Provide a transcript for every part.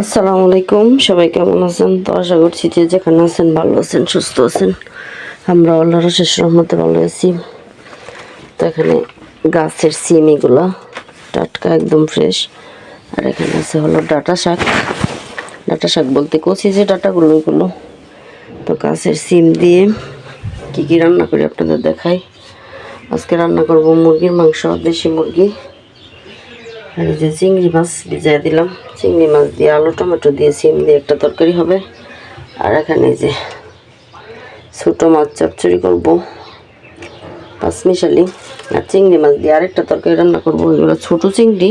আসসালামু আলাইকুম। সবাই কেমন আছেন? তো আশা করছি যে যেখানে আছেন ভালো আছেন, সুস্থ আছেন। আমরা আল্লাহর শেষ রহমতে ভালো আছি। তো এখানে গাছের সিম এগুলো, টাটকা একদম ফ্রেশ আর এখানে আছে হলো ডাটা শাক। ডাটা শাক বলতে কচি যে ডাটাগুলো, ওইগুলো। তো গাছের সিম দিয়ে কী কী রান্না করি আপনাদের দেখাই। আজকে রান্না করব মুরগির মাংস, দেশি মুরগি। আর এই যে চিংড়ি মাছ ভিজাই দিলাম। চিংড়ি মাছ দিয়ে আলু, টমেটো দিয়ে সিম দিয়ে একটা তরকারি হবে। আর এখানে যে ছোটো মাছ চচ্চড়ি করব পাঁচমিশালি আর চিংড়ি মাছ দিয়ে আরেকটা তরকারি রান্না করব ওইগুলো ছোটো চিংড়ি।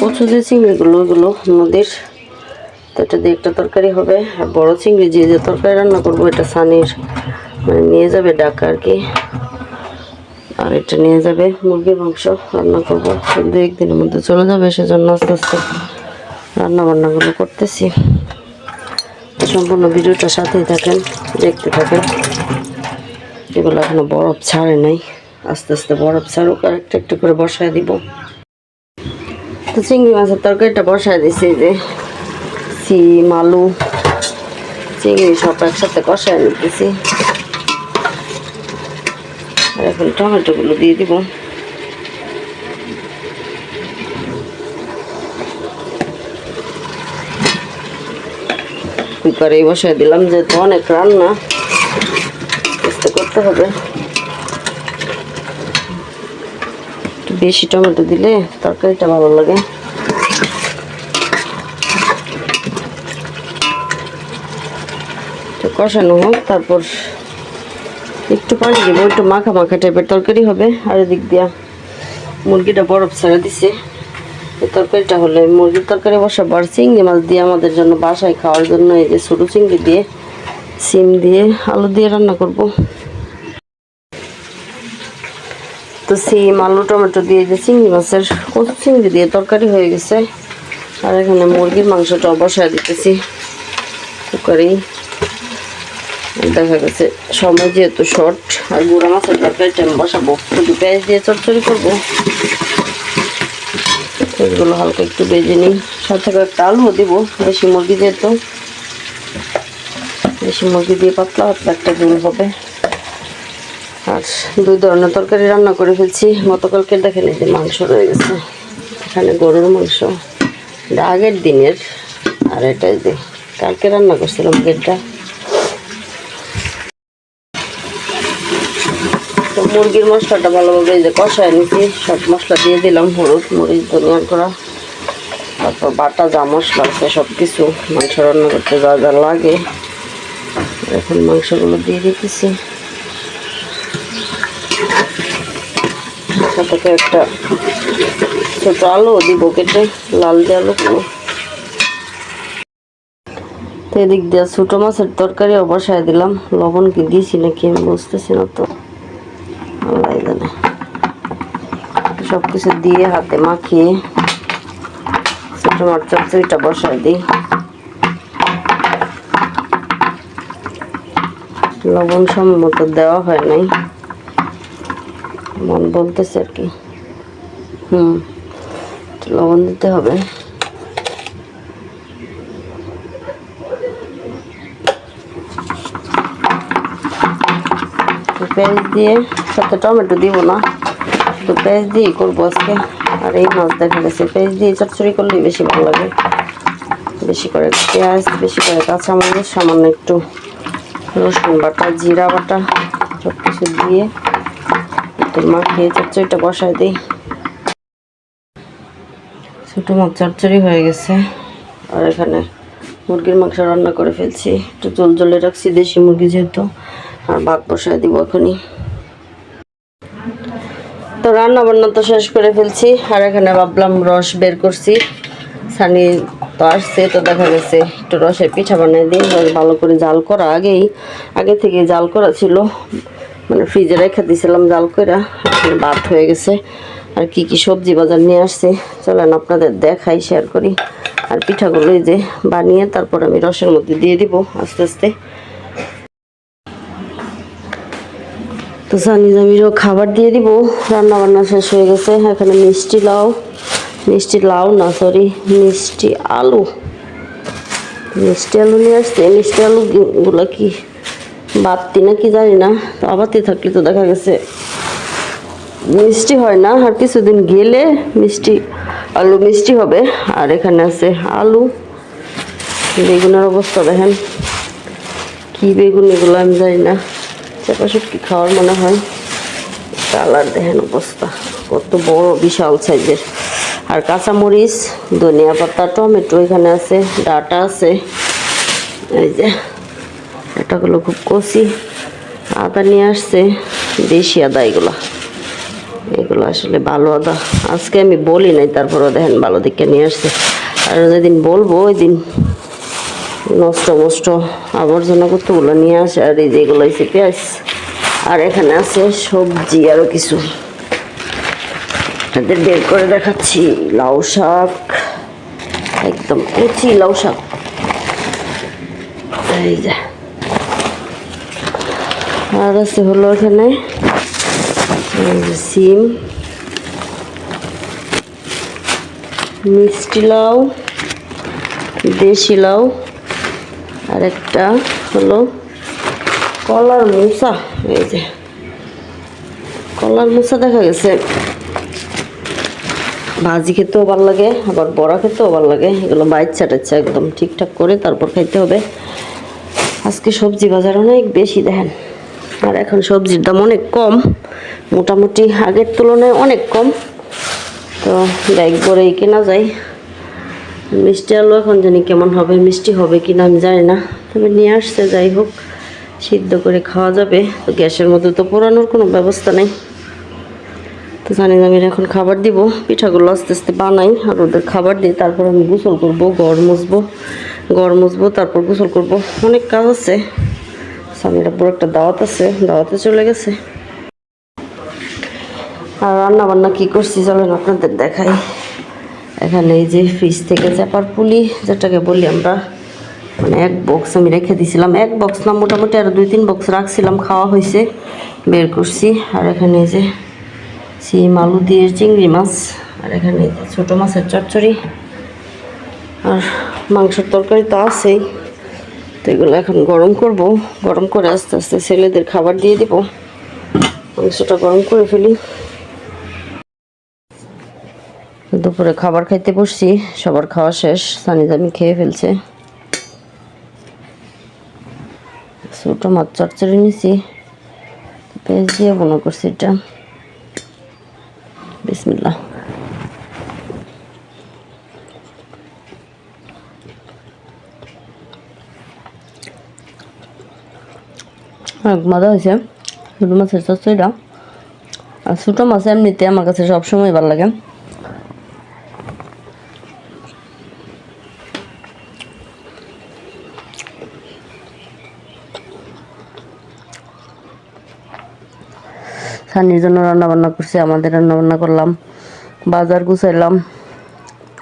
কচু যে চিংড়িগুলো ওইগুলো নদীর। তো এটা দিয়ে একটা তরকারি হবে। আর বড়ো চিংড়ি যে যে তরকারি রান্না করব, এটা সানির। মানে নিয়ে যাবে ডাকা আর কি। আর এটা নিয়ে যাবে মুরগির মাংস, রান্না করব। দু একদিনের মধ্যে চলে যাবে, সেজন্য আস্তে আস্তে রান্না বান্নাগুলো করতেছি। সম্পূর্ণ ভিডিওটার সাথেই থাকেন, দেখতে থাকেন। এগুলো এখনও বরফ ছাড়ে নাই। আস্তে আস্তে বরফ ছাড়ুক, আর একটা একটা করে বসায় দিব। তো চিংড়ি মাছের তরকারিটা বসায় দিছি যে সিম, আলু, চিংড়ি সব একসাথে কষায় নিতেছি। আর এখন টমেটোগুলো দিয়ে দিব। কুকারে বসাই দিলাম, যেহেতু অনেক রান্না, চেষ্টা করতে হবে। একটু বেশি টমেটো দিলে তরকারিটা ভালো লাগে। কষানো হোক, তারপর একটু পানি দিব, একটু মাখা মাখা টাইপের তরকারি হবে। আর এদিক দিয়া মুরগিটা বরফ ছাড়া দিছে। এই তরকারিটা হলে মুরগির তরকারি বসাবো আর চিংড়ি মাছ দিয়ে আমাদের জন্য বাসায় খাওয়ার জন্য এই যে ছোটো চিংড়ি দিয়ে, সিম দিয়ে আলু দিয়ে রান্না করব। তো সিম, আলু, টমেটো দিয়ে যে চিংড়ি মাছের কচু চিংড়ি দিয়ে তরকারি হয়ে গেছে। আর এখানে মুরগির মাংসটা বসায় দিতেছি। কুকারেই। দেখা গেছে, সময় যেহেতু শর্ট আর গুঁড়া মাছের তরকারিটা আমি বসাবো। শুধু পেঁয়াজ দিয়ে চচ্চড়ি করব। এগুলো হালকা একটু বেজে নিই। সাথে একটা আলুও দিব, দেশি মুরগি যেহেতু। দেশি মুরগি দিয়ে পাতলা পাতলা একটা ঝোল হবে। আর দুই ধরনের তরকারি রান্না করে ফেলছি। গতকালকে দেখেন এই যে মাংস রয়ে গেছে। এখানে গরুর মাংস। আগের দিনের। আর এটাই যে কালকে রান্না করছিলাম গেটটা। তো মুরগির মশলাটা ভালোভাবে এই যে কষায় নিচ্ছি সব মশলা দিয়ে দিলাম, হলুদ, মরিচ, ধনিয়ার করা তারপর বাটা যা মশলা আছে সব কিছু মাংস রান্না করতে যা যা লাগে। এখন মাংসগুলো দিয়ে দিতেছি। সাথে একটা ছোট আলু দিব কেটে, লাল দিয়ে আলুগুলো তো এদিক দিয়ে ছোটো মাছের তরকারিও বসায় দিলাম। লবণ কি দিয়েছি নাকি আমি বুঝতেছি না তো আল্লাহ জানে সব কিছু দিয়ে হাতে মাখিয়ে ছোটো মাছ চচ্চড়িটা বসায় দিই। লবণ সম্মত দেওয়া হয় নাই। মন বলতেছে আর কি। হুম লবণ দিতে হবে। পেঁয়াজ দিয়ে সাথে টমেটো দিব না। তো পেঁয়াজ দিয়েই করব আজকে। আর এই মাছ দেখা গেছে। পেঁয়াজ দিয়ে চচ্চড়ি করলেই বেশি ভালো লাগে। বেশি করে পেঁয়াজ, বেশি করে কাঁচামরিচ, সামান্য একটু রসুন বাটা, জিরা বাটা সব কিছু দিয়ে একটু মাখিয়ে চচ্চড়িটা বসায় দিই। ছোটো মাছ চচ্চড়ি হয়ে গেছে। আর এখানে মুরগির মাংস রান্না করে ফেলছি। একটু জল জলে রাখছি দেশি মুরগি যেহেতু। আর ভাত বসায় দিব এখনই। তো রান্না বান্না তো শেষ করে ফেলছি, আর এখানে ভাবলাম রস বের করছি। সানি তো আসছে, তো দেখা গেছে একটু রসের পিঠা বানিয়ে দিই ভালো করে জাল করা আগেই। আগে থেকে জাল করা ছিল মানে ফ্রিজে রেখে দিয়েছিলাম জাল করে ভাত হয়ে গেছে। আর কি কি সবজি বাজার নিয়ে আসছে, চলেন আপনাদের দেখাই শেয়ার করি। আর পিঠাগুলো যে বানিয়ে তারপর আমি রসের মধ্যে দিয়ে দিব আস্তে আস্তে। তো সানি জামিরও খাবার দিয়ে দিব। রান্না বান্না শেষ হয়ে গেছে। এখানে মিষ্টি লাউ। মিষ্টি লাউ না সরি মিষ্টি আলু। মিষ্টি আলু নিয়ে আসছে। মিষ্টি আলুগুলো কি বাড়তি না কি জানি না। তো আবাতি থাকলে তো দেখা গেছে মিষ্টি হয় না। আর কিছুদিন গেলে মিষ্টি আলু মিষ্টি হবে। আর এখানে আছে আলু। বেগুনের অবস্থা দেখেন। কি বেগুন এগুলো আমি জানি না। চাপা শুটকি খাওয়ার মনে হয়? কালার দেখেন অবস্থা। কত বড় বিশাল সাইজের। আর কাঁচামরিচ, ধনিয়া পাতা, টমেটো এখানে আছে, ডাটা আছে। এই যে এটাগুলো খুব কষি আদা নিয়ে আসছে, দেশি আদা এগুলো। এগুলো আসলে ভালো আদা। আজকে আমি বলি নাই তারপরে দেখেন ভালো দিকে নিয়ে আসছে। আর যেদিন বলব ওই দিন নষ্ট নষ্ট আবর্জনা কতগুলো নিয়ে আসে আর এই যে এগুলো হচ্ছে পেঁয়াজ। আর এখানে আছে সবজি আরও কিছু। তাদের বের করে দেখাচ্ছি লাউ শাক। একদম কচি লাউ শাক। এই যে। আর আছে হলো এখানে সিম। মিষ্টি লাউ, দেশি লাউ। আর একটা হলো কলার মুসা, এই যে। কলার মুসা দেখা গেছে। ভাজি খেতেও ভালো লাগে, আবার বড়া খেতেও ভালো লাগে। এগুলো বাচ্চা টাচ্চা একদম ঠিকঠাক করে তারপর খাইতে হবে। আজকে সবজি বাজার অনেক বেশি, দেখেন। আর এখন সবজির দাম অনেক কম, মোটামুটি আগের তুলনায় অনেক কম। তো ব্যাগ করেই কেনা যায়। মিষ্টি আলু এখন জানি কেমন হবে, মিষ্টি হবে কি না আমি জানি না। তবে নিয়ে আসছে, যাই হোক, সিদ্ধ করে খাওয়া যাবে। তো গ্যাসের মধ্যে তো পোড়ানোর কোনো ব্যবস্থা নেই। তো জানি আমি এখন খাবার দিব। পিঠাগুলো আস্তে আস্তে বানাই আর ওদের খাবার দিই তারপর আমি গোসল করব গড় মুছবো গড় মুছবো, তারপর গোসল করব। অনেক কাজ আছে। স্বামীরা পুরো একটা দাওয়াত আছে, দাওয়াতে চলে গেছে। আর রান্না বান্না কী করছি, চলেন আপনাদের দেখাই। এখানে এই যে ফ্রিজ থেকে চাপার পুলি, যেটাকে বলি আমরা মানে এক বক্স আমি রেখে দিয়েছিলাম এক বক্স না, মোটামুটি আর দুই, তিন বক্স রাখছিলাম, খাওয়া হয়েছে, বের করছি। আর এখানে এই যে সিম আলু দিয়ে চিংড়ি মাছ, আর এখানে ছোটো মাছের চচ্চড়ি। আর মাংসের তরকারি তো আছেই, তো এগুলো এখন গরম করব। গরম করে আস্তে আস্তে ছেলেদের খাবার দিয়ে দিব। মাংসটা গরম করে ফেলি। দুপুরে খাবার খাইতে বসছি, সবার খাওয়া শেষ সানিজ আমি খেয়ে ফেলছে। ছোটো মাছ চচ্চড়ি নিছি, পেঁয়াজ দিয়ে মনে করছি এটা। বিসমিল্লা মজা হয়েছে, ছোটো মাছের চচ্চড়িটা। আর ছোটো মাছ এমনিতে আমার কাছে সবসময় ভালো লাগে। সানির জন্য রান্না বান্না করছি, আমাদের রান্না বান্না করলাম, বাজার গুছাইলাম,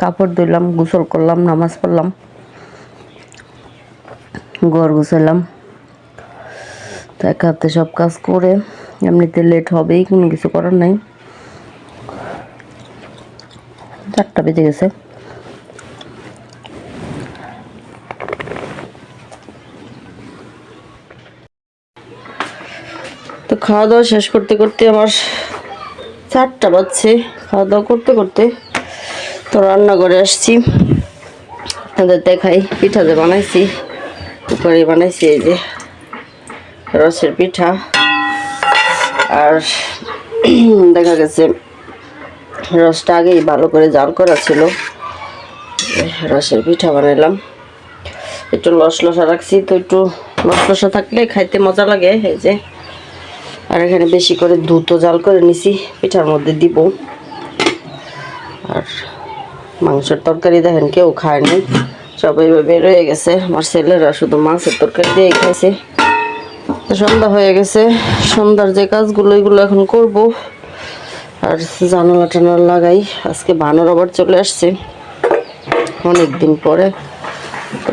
কাপড় ধুইলাম, গোসল করলাম, নামাজ পড়লাম, ঘর গুছাইলাম। তো এক হাতে সব কাজ করে, এমনিতে লেট হবেই, কোনো কিছু করার নাই। চারটা বেজে গেছে। খাওয়া দাওয়া শেষ করতে করতে আমার চারটা বাজছে। খাওয়া দাওয়া করতে করতে তো রান্নাঘরে আসছি। আপনাদের দেখাই, পিঠা যে বানাইছি কুকারে বানাইছি এই যে রসের পিঠা। আর দেখা গেছে রসটা আগেই ভালো করে জাল করা ছিল। রসের পিঠা বানাইলাম। একটু লস লসা রাখছি, তো একটু লস লসা থাকলে খাইতে মজা লাগে। এই যে আর এখানে বেশি করে দুধও জাল করে নিছি, পিঠার মধ্যে দিব। আর মাংসের তরকারি দেখেন কেউ খায় নাই, সবাই বের হয়ে গেছে। আমার ছেলেরা শুধু মাংসের তরকারি দিয়ে খাইছে। সন্ধ্যা হয়ে গেছে, সন্ধ্যার যে কাজগুলো এগুলো এখন করব। আর জানালা টানালা লাগাই, আজকে বানর আবার চলে আসছে। অনেক দিন পরে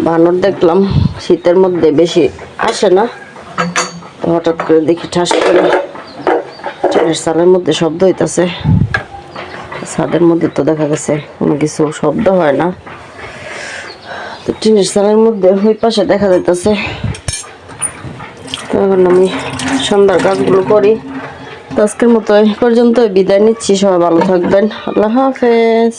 বানর দেখলাম, শীতের মধ্যে বেশি আসে না। হঠাৎ করে দেখি ঠাস করে ট্রেনের সালের মধ্যে শব্দ হইতাছে। ছাদের মধ্যে তো দেখা গেছে কোনো কিছু শব্দ হয় না। তো টিনের চালের মধ্যে ওই পাশে দেখা যাইতেছে। তো এখন আমি সন্ধ্যার কাজগুলো করি। তো আজকের মতো পর্যন্ত বিদায় নিচ্ছি। সবাই ভালো থাকবেন। আল্লাহ হাফেজ।